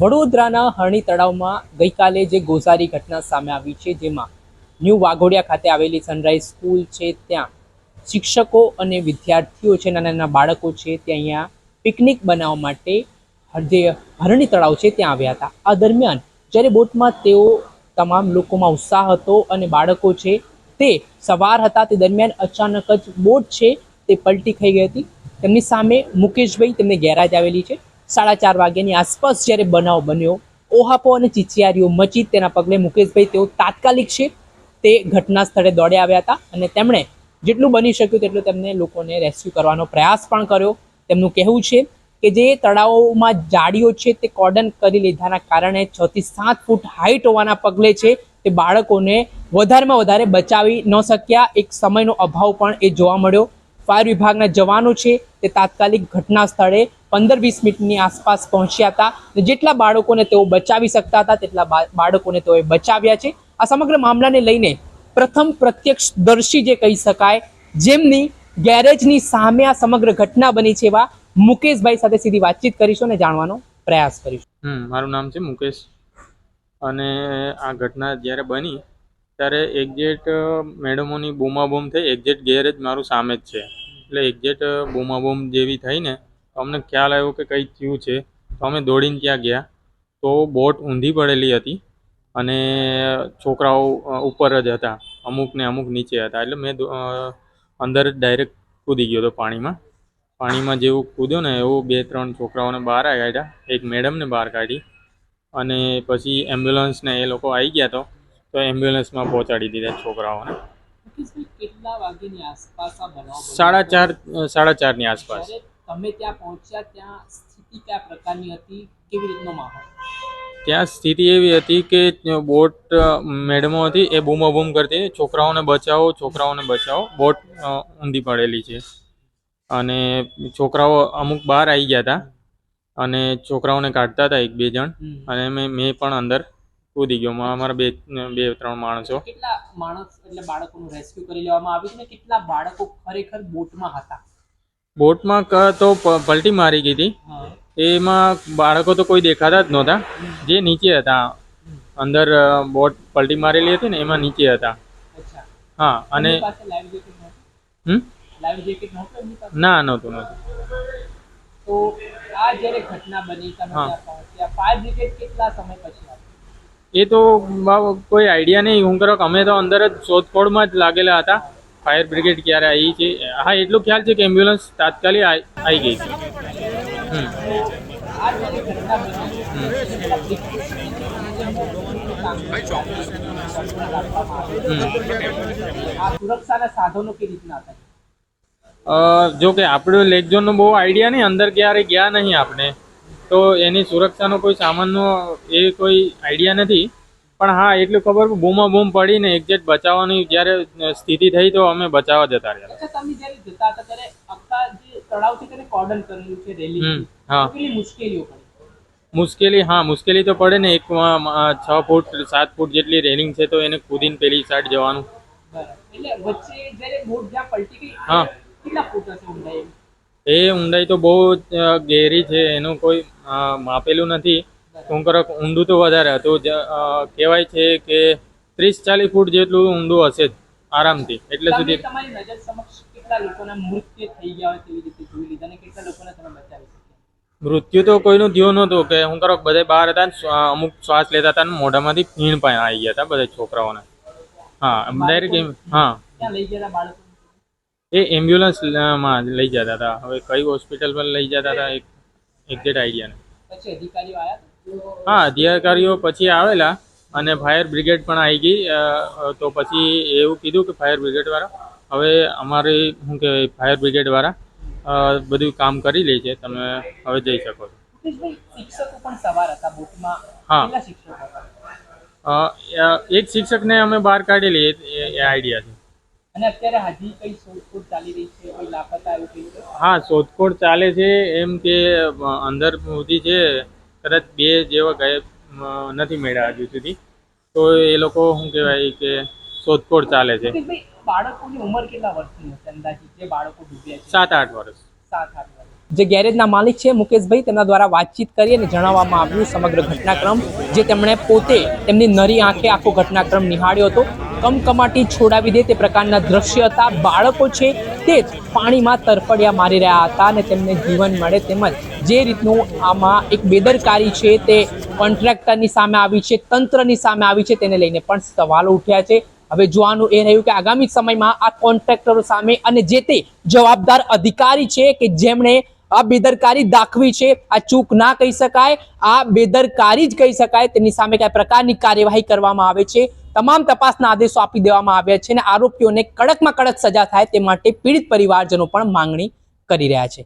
વડોદરાના હરણી તળાવમાં ગઈકાલે જે ગોઝારી ઘટના સામે આવી છે, જેમાં ન્યૂ વાઘોડિયા ખાતે આવેલી સનરાઈઝ સ્કૂલ છે, ત્યાં શિક્ષકો અને વિદ્યાર્થીઓ છે, નાના નાના બાળકો છે ત્યાં અહીંયા પિકનિક બનાવવા માટે જે હરણી તળાવ છે, ત્યાં આવ્યા હતા. આ દરમિયાન જ્યારે બોટમાં તેઓ તમામ લોકોમાં ઉત્સાહ હતો અને બાળકો છે, તે સવાર હતા, તે દરમિયાન અચાનક જ બોટ છે, તે પલટી થઈ ગઈ હતી. તેમની સામે મુકેશભાઈ, તેમને ગેરાજ આવેલી છે. સાડા ચાર વાગ્યાની આસપાસ જ્યારે બનાવ બન્યો, ઓહાપો અને ચિચિયારીઓ મચી તેના પગલે મુકેશભાઈ તેઓ તાત્કાલિક છે તે ઘટના સ્થળે દોડે આવ્યા હતા અને તેમણે જેટલું બની શક્યું તેટલું તેમને લોકોને રેસ્ક્યુ કરવાનો પ્રયાસ પણ કર્યો. તેમનું કહેવું છે કે જે તળાવોમાં જાળીઓ છે તે કોર્ડન કરી લીધાના કારણે છ થી સાત ફૂટ હાઈટ હોવાના પગલે છે તે બાળકોને વધારેમાં વધારે બચાવી ન શક્યા. એક સમયનો અભાવ પણ એ જોવા મળ્યો. ફાયર વિભાગના જવાનો છે તે તાત્કાલિક ઘટના સ્થળે પંદર વીસ મિનિટની આસપાસ પહોંચ્યા હતા અને જેટલા બાળકોને તેઓ બચાવી શકતા હતા, તેટલા બાળકોને તેઓએ બચાવ્યા છે. આ સમગ્ર મામલાને લઈને પ્રથમ પ્રત્યક્ષદર્શી જે કહી શકાય, જેમની ગેરેજની સામે આ સમગ્ર ઘટના બની છે એવા મુકેશભાઈ સાથે સીધી વાતચીત કરીશું અને જાણવાનો પ્રયાસ કરીશું. હમ, મારું નામ છે મુકેશ અને આ ઘટના જ્યારે બની, ત્યારે એક્ઝેટ મેડમોની બૂમાબૂમ થઈ. એક્ઝેટ ગેરેજ મારું સામે જ છે. એટલે એક્ઝેટ બૂમાબૂમ જેવી થઈ ને તો અમને ખ્યાલ આવ્યો કે કંઈક થયું છે. તો અમે દોડીને ત્યાં ગયા. તો બોટ ઊંધી પડેલી હતી અને છોકરાઓ ઉપર જ હતા. અમુક ને અમુક નીચે હતા. એટલે મેં અંદર જ ડાયરેક્ટ કૂદી ગયો હતો પાણીમાં. પાણીમાં જેવું કૂદ્યો ને એવું બે ત્રણ છોકરાઓને બહાર કાઢ્યા. એક મેડમને બહાર કાઢી અને પછી એમ્બ્યુલન્સને એ લોકો આવી ગયા તો તો એમ્બ્યુલન્સમાં પહોંચાડી દીધા છોકરાઓને? સાડા ચાર સાડા ચારની આસપાસ. તમે ત્યાં પહોંચ્યા ત્યાં સ્થિતિ કયા પ્રકારની હતી? કેવી રીતનો માહોલ? ત્યાં સ્થિતિ એવી હતી કે બોટ મેડમો હતી એ બૂમો બૂમ કરતી છોકરાઓને બચાવો છોકરાઓને બચાવો. બોટ ઊંધી પડેલી છે. અને છોકરાઓ અમુક બહાર આવી ગયા હતા અને છોકરાઓને કાઢતા હતા એક બે જણ. અને મેં મેં પણ અંદર કૂદી ગયો. અમારા બે બે ત્રણ માણસો. કેટલા માણસ એટલે બાળકોનું રેસ્ક્યુ કરી લેવામાં આવ્યું ને કેટલા બાળકો ખરેખર બોટમાં હતા? બોટમાં ક- તો પલટી મારી ગઈ હતી. એમાં બાળકો તો કોઈ દેખાતા જ નહોતા. જે નીચે હતા. અંદર બોટ પલટી મારેલી હતી ને એમાં નીચે હતા. હા અને ના નહોતું નહોતું. તો આ જ્યારે ઘટના બની તમે હા. ફાયર બ્રિગેડ કેટલા સમય પછી એ તો કોઈ આઈડિયા નહીં. હું કરો અમે તો અંદર જ શોધખોળમાં જ લાગેલા હતા. ફાયર બ્રિગેડ ક્યારે આવી છે? હા, એટલું ખ્યાલ છે કે એમ્બ્યુલન્સ તાત્કાલિક આવી ગઈ છે. સુરક્ષાના સાધનો કેવી રીતના જો કે આપણે લેક ઝોનનો બહુ આઈડિયા નહીં, અંદર ક્યારે ગયા નહીં આપણે. તો એની સુરક્ષાનો કોઈ સામાનનો એ કોઈ આઈડિયા નથી. પણ હા એટલું ખબર બૂમા બૂમ પડીને એક્ઝેક્ટ બચાવવાની જ્યારે સ્થિતિ થઈ તો અમે બચાવવા જતા રહ્યા. તમે જ્યારે જતા હતા ત્યારે આખા જે તળાવ છે તેને કોર્ડન કરેલું છે રેલી હમ, હા. કેટલી મુશ્કેલીઓ પડી? મુશ્કેલી હા મુશ્કેલી તો પડે ને એક છ ફૂટ સાત ફૂટ જેટલી રેલિંગ છે તો એને કૂદીને પેલી સાઈડ જવાનું. એટલે વચ્ચે જ્યારે બોટ જ્યાં પલટી ગઈ હા. કેટલા ફૂટ હશે ઊંડાઈ? એ ઊંડાઈ તો બહુ જ, ગહેરી છે એનું કોઈ માપેલું નથી. શું કરો ઊંડું તો વધારે હતું. કહેવાય છે કે ત્રીસ ચાલીસ ફૂટ જેટલું ઊંડું હશે જ આરામથી. એટલે સુધી તમારી નજર સમક્ષ કેટલા લોકોના મૃત્યુ થઈ ગયા હોય તેવી રીતે જોઈ લીધા? અને કેટલા લોકોને તમે બચાવી મૃત્યુ તો કોઈનું થયું નહોતું કે હું કરો બધા બહાર હતા અમુક શ્વાસ લેતા હતા ને મોઢામાંથી ફીણ પણ આવી ગયા હતા બધા છોકરાઓને. હા ડાયરેક્ટ હા. એ એમ્બ્યુલન્સમાં લઈ જતા હતા. હવે કઈ હોસ્પિટલ પર લઈ જતા હતા એક એક્ઝેક્ટ આઈડિયા નહીં. પછી અધિકારીઓ આવ્યા હા અધિકારીઓ પછી આવેલા અને ફાયર બ્રિગેડ પણ આવી ગઈ. તો પછી એવું કીધું કે ફાયર બ્રિગેડવાળા હવે અમારી શું કહેવાય ફાયર બ્રિગેડવાળા બધું કામ કરી લે છે તમે હવે જઈ શકો છો. હા. એક શિક્ષકને અમે બહાર કાઢેલી એ એ આઈડિયા છે. અને અત્યારે હજી કઈ શોધખોળ ચાલી રહી છે કોઈ લાપતા એવું હા શોધખોળ ચાલે છે એમ કે અંદર સુધી છે કદાચ બે જેવા ગાયબ નથી મળ્યા હજુ સુધી. તો એ લોકો શું કહેવાય કે શોધખોળ ચાલે છે. બાળકોની ઉંમર કેટલા વર્ષની હશે અંદાજિત? જે બાળકો ડૂબ્યા છે. સાત આઠ વર્ષ. સાત આઠ વર્ષ. જે ગેરેજના માલિક છે મુકેશભાઈ તેમના દ્વારા વાતચીત કરી અને જણાવવામાં આવ્યું સમગ્ર ઘટનાક્રમ જે તેમણે પોતે તેમની નરી આંખે આખો ઘટનાક્રમ નિહાળ્યો હતો. કમકમાટી છોડાવી દે તે પ્રકારના દ્રશ્ય હતા. બાળકો છે તે પાણીમાં તરફડિયા મારી રહ્યા હતા અને તેમને જીવન મળે તેમજ જે રીતનું આમાં એક બેદરકારી છે તે કોન્ટ્રાક્ટરની સામે આવી છે, તંત્રની સામે આવી છે તેને લઈને પણ સવાલો ઉઠ્યા છે. હવે જોવાનું એ રહ્યું કે આગામી સમયમાં આ કોન્ટ્રાક્ટરો સામે અને જે તે જવાબદાર અધિકારી છે કે જેમણે આ બેદરકારી દાખવી છે, આ ચૂક ના કહી શકાય, આ બેદરકારી જ કહી શકાય, તેની સામે કયા પ્રકારની કાર્યવાહી કરવામાં આવે છે તમામ તપાસના આદેશો આપી દેવામાં આવ્યા છે અને આરોપીઓને કડકમાં કડક સજા થાય તે માટે પીડિત પરિવારજનો પણ માંગણી કરી રહ્યા છે.